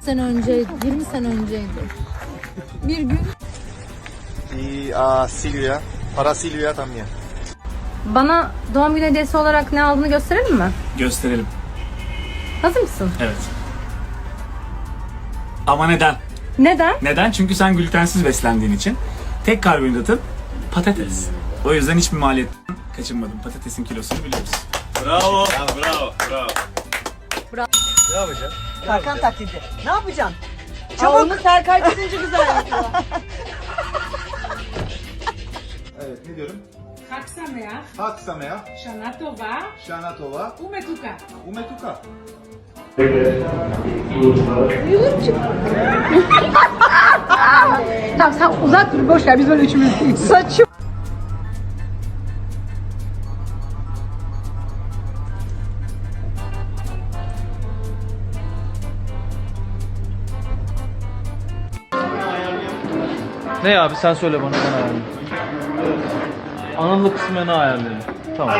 sene önce, 20 sene önceydi. Bir gün Y a Silvia, para Silvia también. Bana doğum günü hediyesi olarak ne aldığını gösterelim mi? Gösterelim. Hazır mısın? Evet. Ama neden? Neden? Neden? Çünkü sen glutensiz beslendiğin için tek karbonhidratın patates. O yüzden hiçbir maliyetten kaçınmadım. Patatesin kilosunu biliyoruz. Bravo. Bravo. Bravo. Ne yapacağım? Tarkan taklidi. Ne yapacaksın? Çabuk. Aa, onu Serkay kesince güzel yapıyor. Evet ne diyorum? Hak Sameach, Hak Sameach, Shana Umetuka. Tamam sen uzak dur boş ver biz böyle üçümüz. Saçım. Ne abi sen söyle bana ben ayarlayayım. Analı kısmını ne ayarlayalım? Tamam.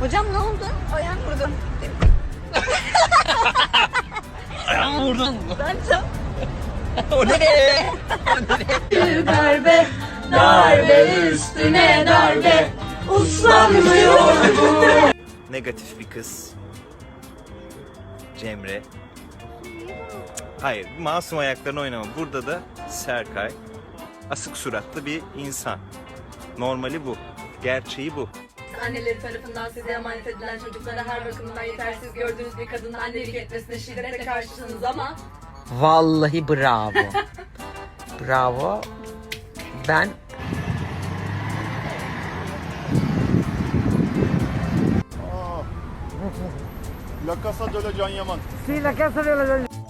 Hocam ne oldu? Ayağım vurdum. Ayağım vurdun. Ben de. o nereye? Darbe, darbe üstüne darbe. Uslanmıyor negatif bir kız. Cemre. Hayır, masum ayaklarını oynama. Burada da Serkay. Asık suratlı bir insan. Normali bu. Gerçeği bu. Anneleri tarafından size emanet edilen çocuklara her bakımdan yetersiz gördüğünüz bir kadının annelik etmesine şiddetle karşısınız ama Vallahi bravo. bravo. Ben La Casa de la Can Yaman. Sí, la casa de la